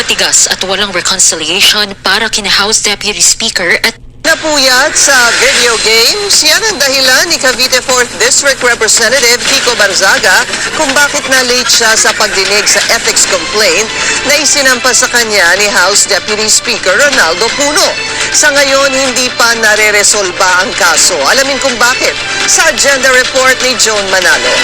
matigas at walang reconciliation para kina House Deputy Speaker at Napuyat sa video games, yan ang dahilan ni Cavite 4th District Representative Kiko Barzaga kung bakit na-late siya sa pagdinig sa ethics complaint na isinampa sa kanya ni House Deputy Speaker Ronaldo Puno. Sa ngayon, hindi pa nare-resolba ang kaso. Alamin kung bakit sa agenda report ni Joan Manalo.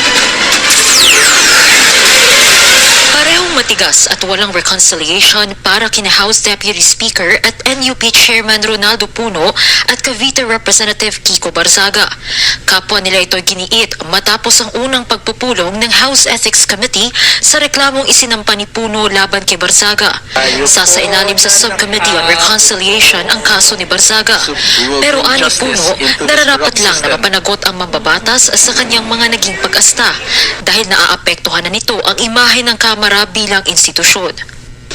Matigas at walang reconciliation para kina House Deputy Speaker at NUP Chairman Ronaldo Puno at Cavite Representative Kiko Barzaga. Kapwa nila ito giniit matapos ang unang pagpupulong ng House Ethics Committee sa reklamong isinampa ni Puno laban kay Barzaga. Sasa ilalim sa Subcommittee on Reconciliation ang kaso ni Barzaga. Pero ani Puno, nararapat lang na mapanagot ang mambabatas sa kanyang mga naging pag-asta dahil naaapektuhan na nito ang imahe ng Kamara bilang institusyon.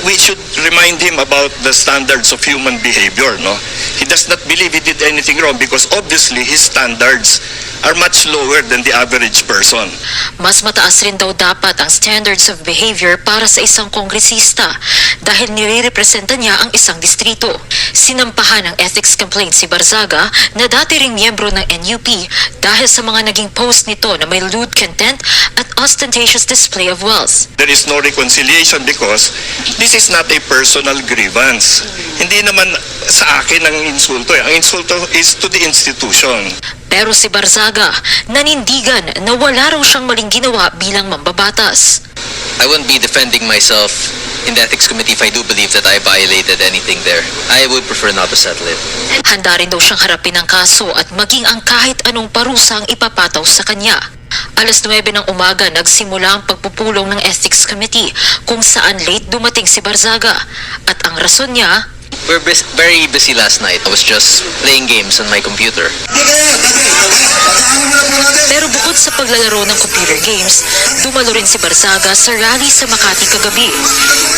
we should remind him about the standards of human behavior, no? He does not believe he did anything wrong because obviously his standards are much lower than the average person. Mas mataas rin daw dapat ang standards of behavior para sa isang kongresista dahil nire-representa niya ang isang distrito. Sinampahan ng ethics complaint si Barzaga na dati ring miyembro ng NUP dahil sa mga naging post nito na may lewd content at ostentatious display of wealth. There is no reconciliation because this is not a personal grievance. Hindi naman sa akin ang insulto. eh. Ang insulto is to the institution. Pero si Barzaga nanindigan na wala raw siyang maling ginawa bilang mambabatas. I wouldn't be defending myself in the ethics committee if I do believe that I violated anything there. I would prefer not to settle it. Handa rin daw siyang harapin ang kaso at maging ang kahit anong parusang ipapataw sa kanya. Alas 9 ng umaga nagsimula ang pagpupulong ng Ethics Committee kung saan late dumating si Barzaga at ang rason niya We're bus- very busy last night. I was just playing games on my computer. Sa paglalaro ng computer games, dumalo rin si Barzaga sa rally sa Makati kagabi.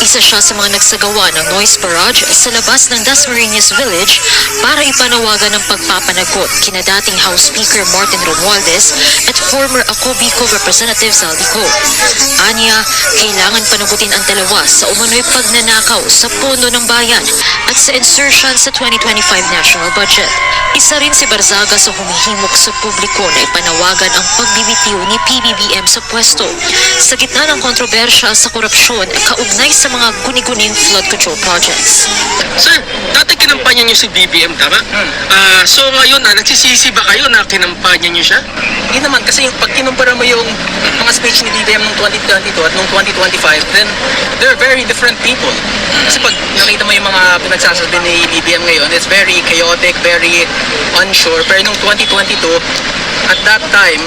Isa siya sa mga nagsagawa ng noise barrage sa labas ng Dasmariñas Village para ipanawagan ng pagpapanagot kina dating House Speaker Martin Romualdez at former Acobico Representative Zaldico. Anya, kailangan panagutin ang dalawa sa umano'y pagnanakaw sa pondo ng bayan at sa insertion sa 2025 national budget. Isa rin si Barzaga sa humihimok sa publiko na ipanawagan ang pagbibitiw ni PBBM sa pwesto sa gitna ng kontrobersya sa korupsyon kaugnay sa mga guni-guning flood control projects. Sir, dati kinampanya niyo si BBM, tama? Ah, so ngayon, ah, nagsisisi ba kayo na kinampanya niyo siya? Hindi naman, kasi pag kinumpara mo yung mga speech ni BBM noong 2022 at noong 2025, then they're very different people. Kasi pag nakita mo yung mga pinagsasabi ni BBM ngayon, it's very chaotic, very unsure. Pero noong 2022, at that time,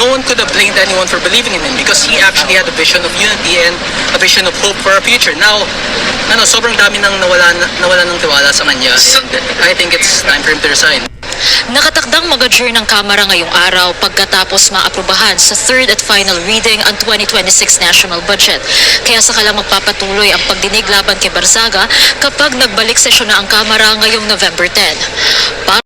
no one could have blamed anyone for believing in him because he actually had a vision of unity and a vision of hope for our future. Now, ano, sobrang dami nang nawala, nawala ng tiwala sa kanya. And I think it's time for him to resign. Nakatakdang mag-adjourn ng Kamara ngayong araw pagkatapos maaprubahan sa third at final reading ang 2026 national budget. Kaya saka lang magpapatuloy ang pagdinig laban kay Barzaga kapag nagbalik sesyon na ang Kamara ngayong November 10. Para